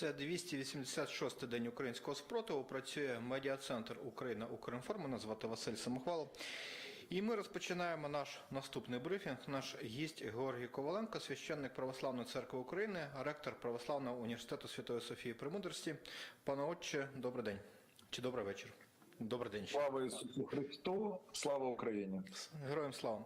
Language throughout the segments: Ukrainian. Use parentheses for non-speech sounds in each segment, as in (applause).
Це 286-й день українського спротиву. Працює медіа-центр Україна Укрінформ. Мене звати Василь Самохвалов. І ми розпочинаємо наш наступний брифінг. Наш гість Георгій Коваленко, священник Православної церкви України, ректор Православного університету Святої Софії Премудрості. Пане отче, добрий день чи добрий вечір. Добрий день. Слава Ісусу Христу, слава Україні. Героям слава.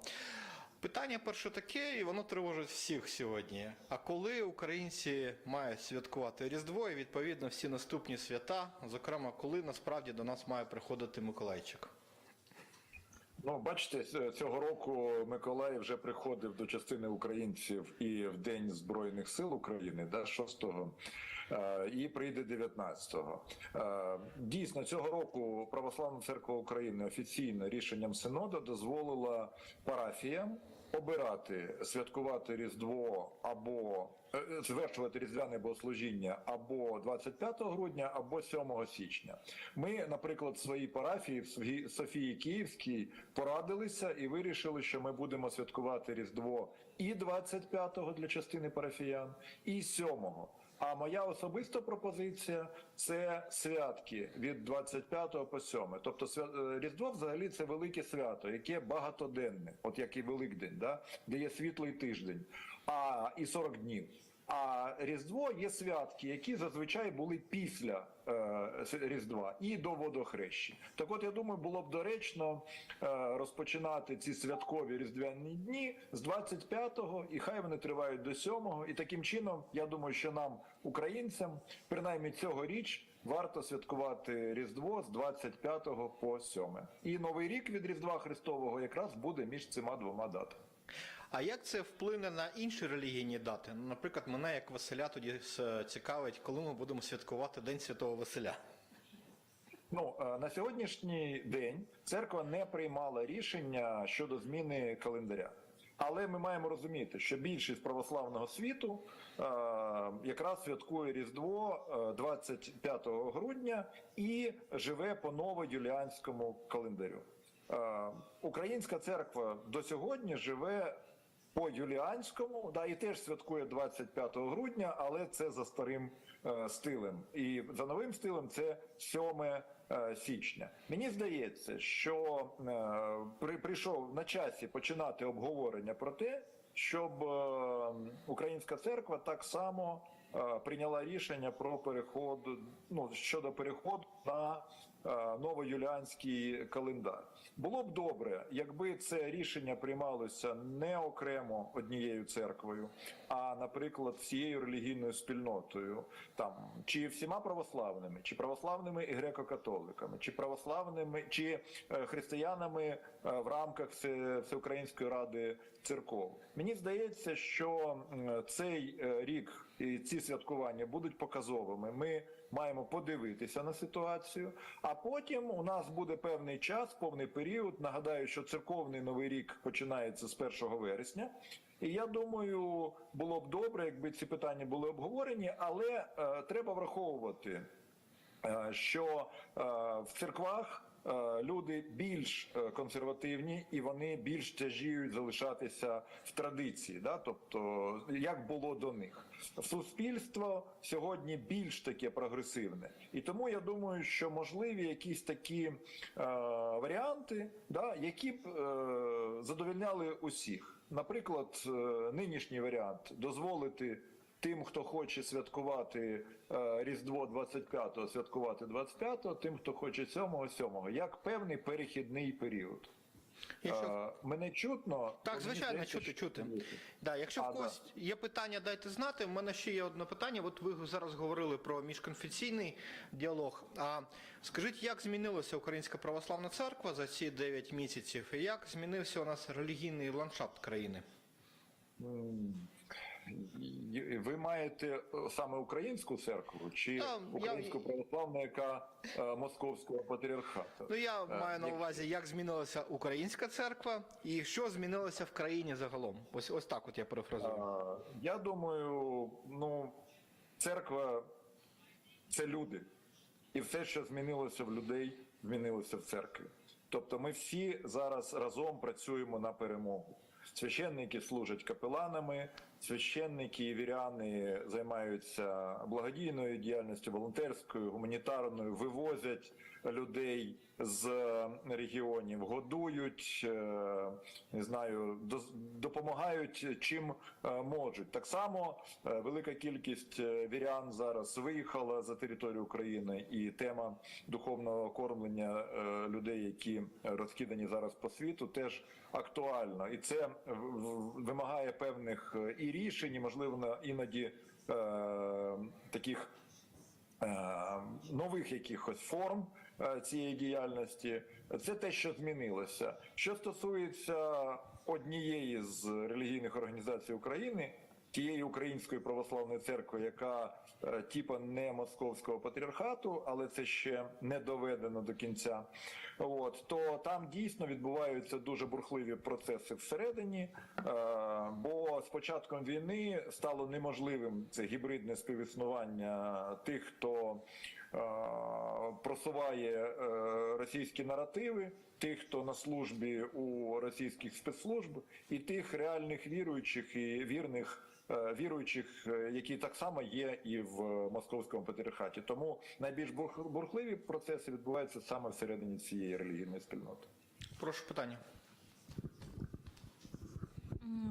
Питання перше таке, і воно тривожить всіх сьогодні. А коли українці мають святкувати Різдво і відповідно всі наступні свята, зокрема, коли насправді до нас має приходити Миколайчик? Ну, бачите, цього року Миколай вже приходив до частини українців і в День Збройних сил України, да, 6-го, е, і прийде 19-го. Е, Дійсно, цього року Православна церква України офіційно рішенням Синоду дозволила парафіям обирати святкувати Різдво або е, звершувати різдвяне богослужіння або 25 грудня, або 7 січня. Ми, наприклад, в своїй парафії в Софії Київській порадилися і вирішили, що ми будемо святкувати Різдво і 25-го для частини парафіян, і 7-го. А моя особиста пропозиція це святки від 25 по 7. Тобто е, Різдво взагалі це велике свято, яке багатоденне, от як і Великдень, да? де є світлий тиждень, а і 40 днів. А Різдво є святки, які зазвичай були після е, Різдва і до водохрещі. Так от я думаю, було б доречно е, розпочинати ці святкові різдвяні дні з 25-го, і хай вони тривають до 7-го. І таким чином, я думаю, що нам, українцям, принаймні цьогоріч, варто святкувати Різдво з 25 по 7. І Новий рік від Різдва Христового якраз буде між цими двома датами. А як це вплине на інші релігійні дати? Ну, Наприклад, мене як Василя тоді цікавить, коли ми будемо святкувати День Святого Василя. Ну е, на сьогоднішній день церква не приймала рішення щодо зміни календаря. Але ми маємо розуміти, що більшість православного світу е, якраз святкує Різдво е, 25 грудня і живе по новоюліанському календарю. Е, Українська церква до сьогодні живе по юліанському, да, і теж святкує 25 грудня, але це за старим е, стилем. І за новим стилем це 7 е, січня. Мені здається, що е, при, прийшов на часі починати обговорення про те, щоб е, українська церква так само е, прийняла рішення про переход ну щодо переходу на новоюліанський календар. Було б добре, якби це рішення приймалося не окремо однією церквою, а, наприклад, всією релігійною спільнотою, там чи всіма православними, чи православними і греко-католиками, чи православними, чи е, християнами е, в рамках Всеукраїнської ради церков. Мені здається, що цей е, рік і ці святкування будуть показовими. Ми маємо подивитися на ситуацію, а потім у нас буде певний час, повний період. Нагадаю, що церковний новий рік починається з 1 вересня. І я думаю, було б добре, якби ці питання були обговорені, але е, треба враховувати, е, що е, в церквах люди більш е, консервативні і вони більш тяжіють залишатися в традиції, да? тобто як було до них. Суспільство сьогодні більш таке прогресивне, і тому я думаю, що можливі якісь такі е, варіанти, да, які б е, задовольняли усіх. Наприклад, е, нинішній варіант дозволити тим, хто хоче святкувати е, Різдво 25-го, святкувати 25-го, тим, хто хоче 7-го, 7-го, як певний перехідний період. Якщо- Е, мене чутно? Так, звичайно, здається, чути, чути. Да, якщо А, в когось є питання, дайте знати. У мене ще є одне питання. От ви зараз говорили про міжконфесійний діалог. А скажіть, як змінилася Українська православна церква за ці 9 місяців, і як змінився у нас релігійний ландшафт країни? І- Ви маєте е, саме українську церкву чи я- українську православну, яка е, московського патріархату? Ну я Е, маю на увазі, як змінилася українська церква і що змінилося в країні загалом. Ось ось так, от я перефразую. Я думаю, ну церква це люди, і все, що змінилося в людей, змінилося в церкві. Тобто, ми всі зараз разом працюємо на перемогу. Священники служать капеланами, священники і віряни займаються благодійною діяльністю, волонтерською, гуманітарною, вивозять людей з регіонів, годують, е, не знаю, допомагають чим е, можуть. Так само е, велика кількість е, вірян зараз виїхала за територію України, і тема духовного кормлення е, людей, які розкидані зараз по світу, теж актуальна, і це вимагає певних е, і рішень, і можливо іноді е, таких е, нових якихось форм е, цієї діяльності. Це те, що змінилося. Що стосується однієї з релігійних організацій України. Тієї української православної церкви, яка е, типа не московського патріархату, але це ще не доведено до кінця. От то там дійсно відбуваються дуже бурхливі процеси всередині, е, бо з початком війни стало неможливим це гібридне співіснування тих, хто е, просуває е, російські наративи, тих, хто на службі у російських спецслужб, і тих реальних віруючих і вірних. е, Віруючих, е, які так само є і в московському патріархаті, тому найбільш бурх- бурхливі процеси відбуваються саме всередині цієї релігійної спільноти. Прошу питання.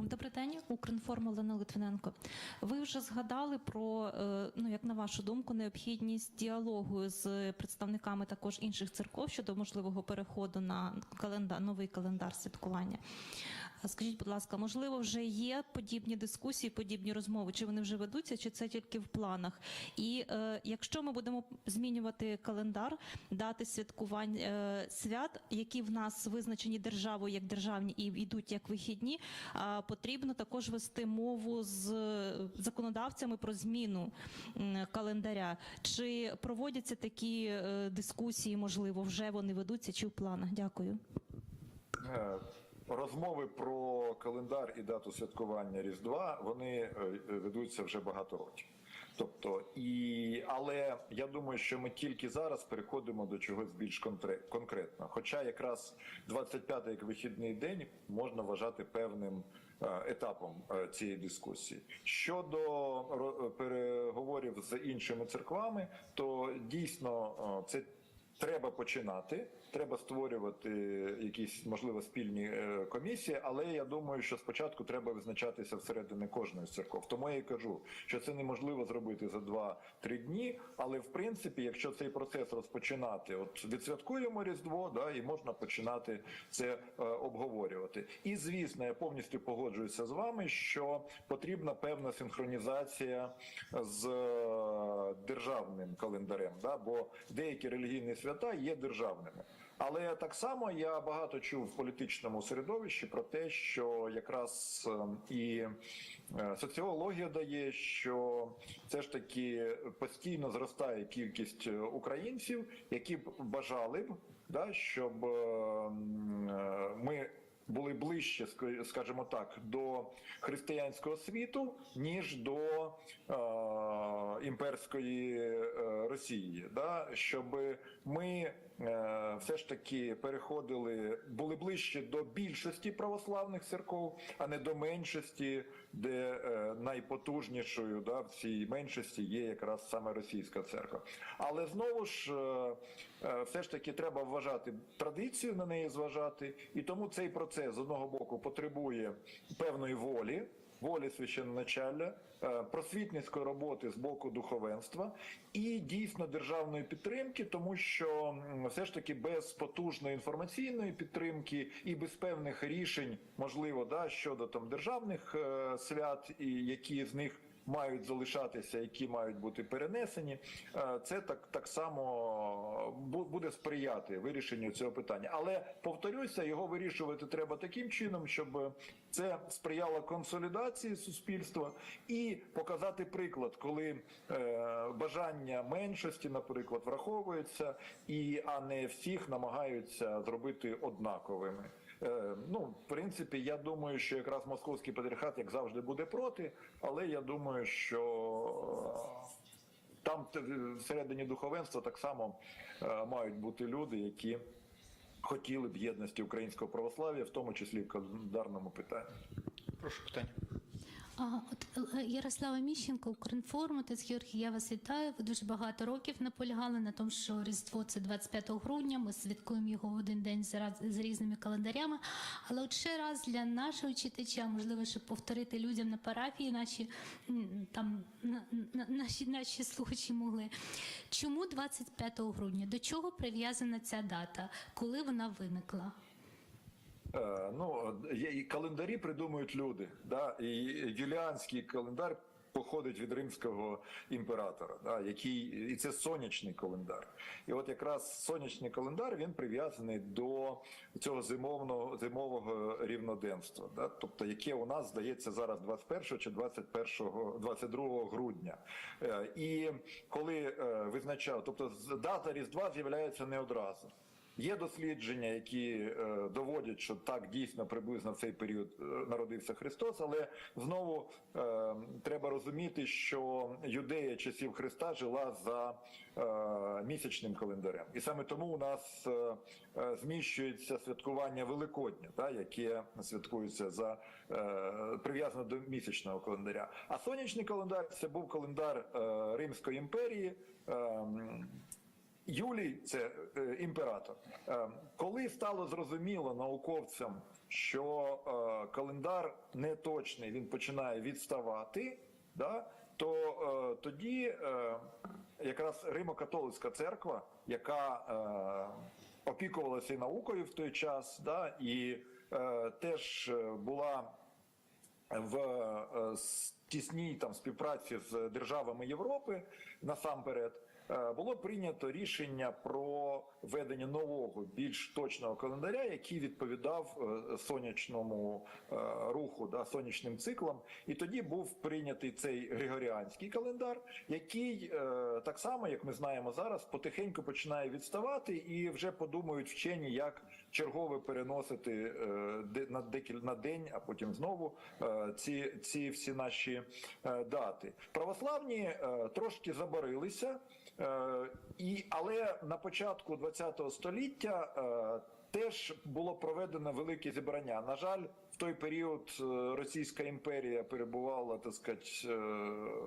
Добрий день, Укрінформ Олена Литвиненко. Ви вже згадали про, е, ну як на вашу думку, необхідність діалогу з представниками також інших церков щодо можливого переходу на календар, новий календар святкування. А Скажіть, будь ласка, можливо, вже є подібні дискусії, подібні розмови? Чи вони вже ведуться, чи це тільки в планах? І е, якщо ми будемо змінювати календар, дати святкувань е, свят, які в нас визначені державою як державні і йдуть як вихідні, а потрібно також вести мову з законодавцями про зміну м, календаря. Чи проводяться такі е, дискусії? Можливо, вже вони ведуться чи в планах? Дякую. Розмови про календар і дату святкування Різдва вони е, ведуться вже багато років. Тобто, і але я думаю, що ми тільки зараз переходимо до чогось більш конкретного. Хоча якраз 25-й як вихідний день можна вважати певним е, етапом е, цієї дискусії. Щодо переговорів з іншими церквами, то дійсно це треба починати. Треба створювати якісь можливо спільні е, комісії, але я думаю, що спочатку треба визначатися всередині кожної церков. Тому я і кажу, що це неможливо зробити за 2-3 дні. Але в принципі, якщо цей процес розпочинати, от відсвяткуємо Різдво, да, і можна починати це е, обговорювати. І звісно, я повністю погоджуюся з вами, що потрібна певна синхронізація з е, державним календарем, да, бо деякі релігійні свята є державними. Але так само я багато чув в політичному середовищі про те, що якраз ем, і е, соціологія дає, що все ж таки постійно зростає кількість е, українців, які б бажали б, да, щоб ем, е, ми були ближче, ск- скажімо так, до християнського світу, ніж до е, імперської е, Росії, да? щоб ми все ж таки переходили, були ближче до більшості православних церков, а не до меншості, де е, найпотужнішою да, в цій меншості є якраз саме російська церква. Але знову ж е, е, все ж таки треба вважати традицію на неї зважати, і тому цей процес з одного боку потребує певної волі. Волі священноначалля, е, просвітницької роботи з боку духовенства і дійсно державної підтримки, тому що все ж таки без потужної інформаційної підтримки і без певних рішень, можливо, да щодо там державних е, свят, і які з них мають залишатися, які мають бути перенесені, е, це так, так само бу- буде сприяти вирішенню цього питання. Але повторюся, його вирішувати треба таким чином, щоб це сприяло консолідації суспільства і показати приклад, коли е, бажання меншості, наприклад, враховується, і а не всіх намагаються зробити однаковими. Е, Ну, в принципі, я думаю, що якраз московський патріархат, як завжди, буде проти, але я думаю, що е, там всередині духовенства так само е, мають бути люди, які хотіли б єдності українського православ'я, в тому числі в календарному питанні. Прошу питання. А, от е, Ярослава Міщенко, Укрінформ, отець Георгій, я вас вітаю. Ви дуже багато років наполягали на тому, що Різдво це 25 грудня. Ми святкуємо його в один день з, з різними календарями. Але от ще раз для нашого читача, можливо, щоб повторити людям на парафії, наші там на, на- наші, наші слухачі могли. Чому 25 грудня? До чого прив'язана ця дата? Коли вона виникла? Е, Ну, і календарі придумують люди. Да? І юліанський календар походить від римського імператора, да? який і це сонячний календар. І от якраз сонячний календар він прив'язаний до цього зимовного зимового рівноденства, да? тобто яке у нас здається зараз 21 чи 21, 22 грудня. Е, І коли е, визначав, тобто дата Різдва з'являється не одразу. Є дослідження, які е, доводять, що так дійсно приблизно в цей період е, народився Христос, але знову е, треба розуміти, що юдея часів Христа жила за місячним календарем, і саме тому у нас зміщується святкування Великодня, та, яке святкується за прив'язано до місячного календаря. А сонячний календар це був календар Римської імперії. Юлій, це е, імператор. Е, коли стало зрозуміло науковцям, що е, календар не точний, він починає відставати, да, то е, тоді е, якраз Римо-католицька церква, яка е, опікувалася і наукою в той час, да, і е, теж е, була в е, тісній там співпраці з державами Європи насамперед. Е, Було прийнято рішення про введення нового, більш точного календаря, який відповідав е, сонячному е, руху, да, сонячним циклам. І тоді був прийнятий цей григоріанський календар, який так само, як ми знаємо зараз, потихеньку починає відставати, і вже подумають вчені, як чергове переносити на декіль на день, а потім знову ці, ці всі наші дати. Православні трошки забарилися, і але на початку ХХ століття. е, Теж було проведено велике зібрання. На жаль, в той період е, Російська імперія перебувала, так сказати, е,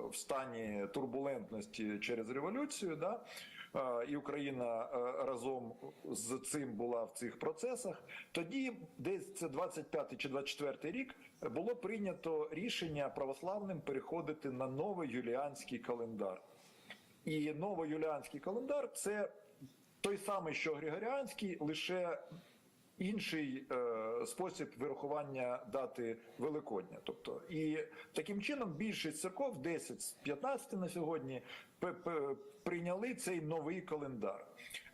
в стані турбулентності через революцію. Да? Е, і Україна е, разом з цим була в цих процесах. Тоді, десь це 25 чи 24 рік, було прийнято рішення православним переходити на новий юліанський календар. І новоюліанський календар це той самий, що Григоріанський, лише інший е, спосіб вирахування дати Великодня. Тобто, і таким чином більшість церков, 10 з 15 на сьогодні, п- прийняли цей новий календар.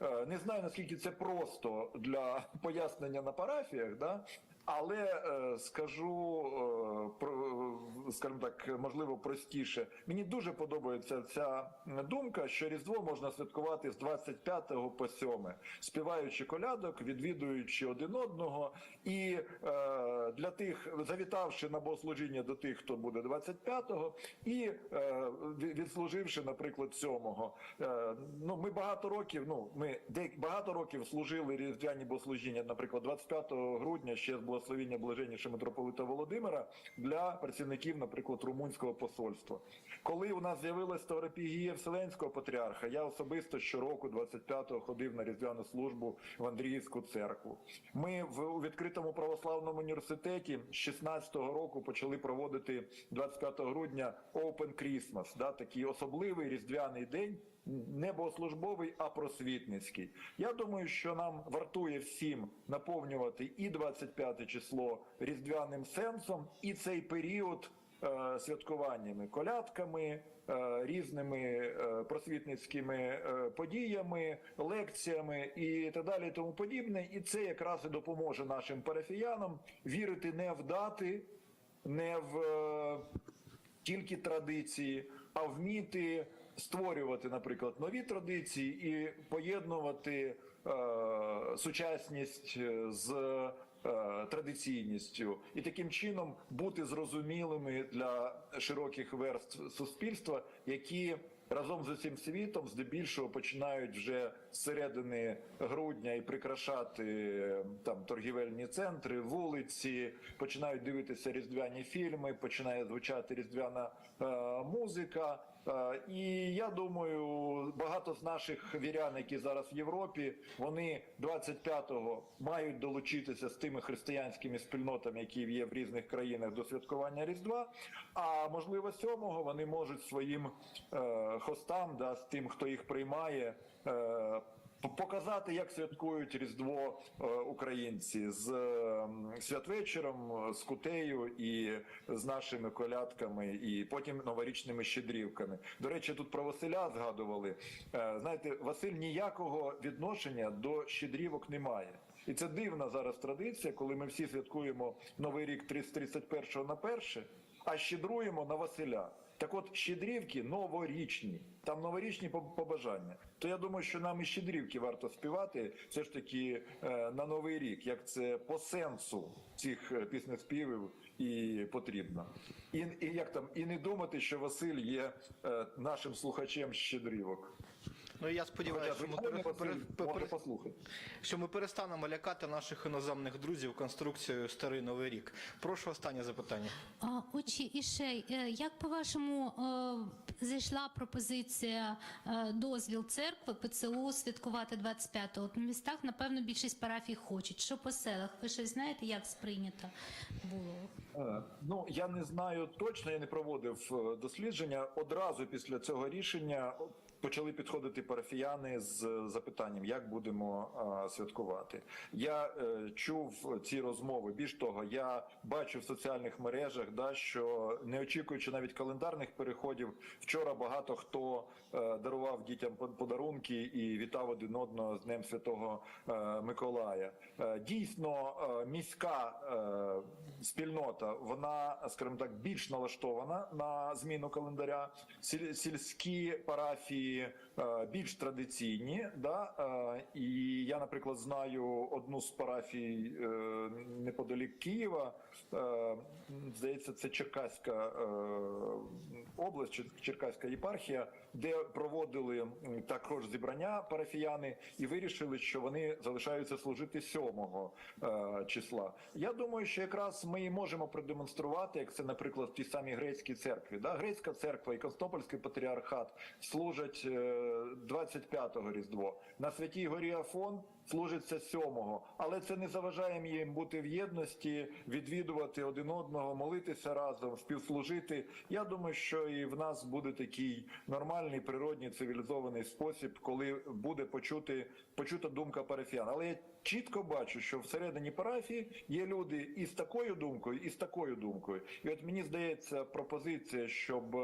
Е, не знаю наскільки це просто для (laughs) пояснення на парафіях, да? Але е, скажу е, про, скажімо так, можливо, простіше. Мені дуже подобається ця думка, що Різдво можна святкувати з 25 по 7, співаючи колядок, відвідуючи один одного, і е, для тих, завітавши на богослужіння до тих, хто буде 25-го, і е, відслуживши, наприклад, 7-го. Е, ну, ми багато років, ну ми багато років служили різдвяні богослужіння, наприклад, 25 грудня ще з благословіння блаженніше митрополита Володимира для працівників, наприклад, румунського посольства. Коли у нас з'явилась Ставропігія Вселенського патріарха, я особисто щороку 25-го ходив на різдвяну службу в Андріївську церкву. Ми в відкритому православному університеті з 16-го року почали проводити 25 грудня Open Christmas, да, такий особливий різдвяний день не богослужбовий, а просвітницький. Я думаю, що нам вартує всім наповнювати і 25 число різдвяним сенсом, і цей період е, святкуваннями, колядками, е, різними е, просвітницькими подіями, лекціями і так далі, тому подібне. І це якраз і допоможе нашим парафіянам вірити не в дати, не в тільки традиції, а вміти створювати, наприклад, нові традиції і поєднувати сучасність з традиційністю, і таким чином бути зрозумілими для широких верств суспільства, які разом з усім світом здебільшого починають вже з середини грудня і прикрашати е, там торгівельні центри, вулиці, починають дивитися різдвяні фільми, починає звучати різдвяна е, музика. Е, І я думаю, багато з наших вірян, які зараз в Європі, вони 25-го мають долучитися з тими християнськими спільнотами, які є в різних країнах до святкування Різдва. А можливо, 7-го вони можуть своїм е, хостам, да, з тим, хто їх приймає. Е, Показати, як святкують Різдво е, українці з е, святвечором, з кутею і з нашими колядками, і потім новорічними щедрівками. До речі, тут про Василя згадували. Е, Знаєте, Василь ніякого відношення до щедрівок не має. І це дивна зараз традиція, коли ми всі святкуємо Новий рік 31 на перше, а щедруємо на Василя. Так от щедрівки новорічні, там новорічні поб- побажання. То я думаю, що нам і щедрівки варто співати все ж таки е, на новий рік, як це по сенсу цих е, піснеспівів і потрібно. І, і як там, і не думати, що Василь є е, нашим слухачем щедрівок. Ну і я сподіваюся, що ми, пере- пере- пере- послухати. що ми перестанемо лякати наших іноземних друзів конструкцією Старий Новий рік. Прошу останнє запитання. А, Отче, і ще, е, як по-вашому е, зайшла пропозиція е, дозвіл церкви ПЦУ святкувати 25-го? В містах, напевно, більшість парафій хочуть. Що по селах? Ви щось знаєте, як сприйнято було? Ну я не знаю точно, я не проводив дослідження. Одразу після цього рішення почали підходити парафіяни з запитанням, як будемо е, святкувати. Я е, чув ці розмови. Більш того, я бачу в соціальних мережах, да що не очікуючи навіть календарних переходів, вчора багато хто е, дарував дітям по- подарунки і вітав один одного з Днем Святого е, Миколая. Е, Дійсно, е, міська е, спільнота, вона, скажімо так, більш налаштована на зміну календаря. Сіль- Сільські парафії е, більш традиційні. Да? Е, І я, наприклад, знаю одну з парафій е, неподалік Києва. Е, Здається, це Черкаська е, область, Чер- Черкаська єпархія, де проводили також зібрання парафіяни і вирішили, що вони залишаються служити 7 е, числа. Я думаю, що якраз ми і можемо продемонструвати, як це, наприклад, в тій самій грецькій церкві. Да? Грецька церква і Константинопольський патріархат служать е, 25-го Різдво. На Святій Горі Афон служиться 7-го. Але це не заважає їм бути в єдності, відвідувати один одного, молитися разом, співслужити. Я думаю, що і в нас буде такий нормальний, природний, цивілізований спосіб, коли буде почути, почута думка парафіян. Але я чітко бачу, що всередині парафії є люди і з такою думкою, і з такою думкою. І от мені здається, пропозиція, щоб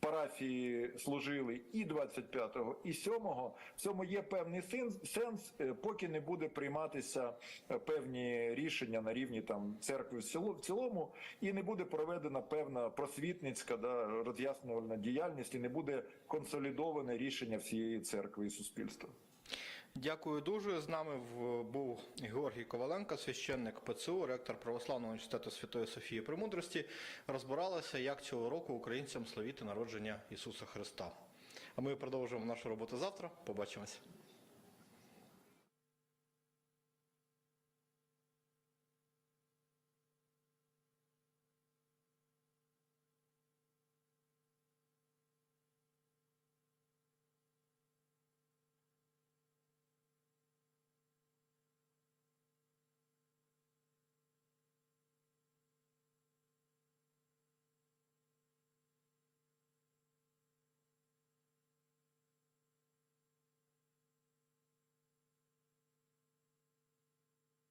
парафії служили і 25-го, і 7-го, в цьому є певний сен- сенс, е, поки не буде прийматися е, певні рішення на рівні там церкви в цілому, і не буде проведена певна просвітницька да, роз'яснювальна діяльність, і не буде консолідоване рішення всієї церкви і суспільства. Дякую дуже. З нами був Георгій Коваленко, священник ПЦУ, ректор Православного університету Святої Софії Премудрості. Розбиралися, як цього року українцям славіти народження Ісуса Христа. А ми продовжуємо нашу роботу завтра. Побачимось.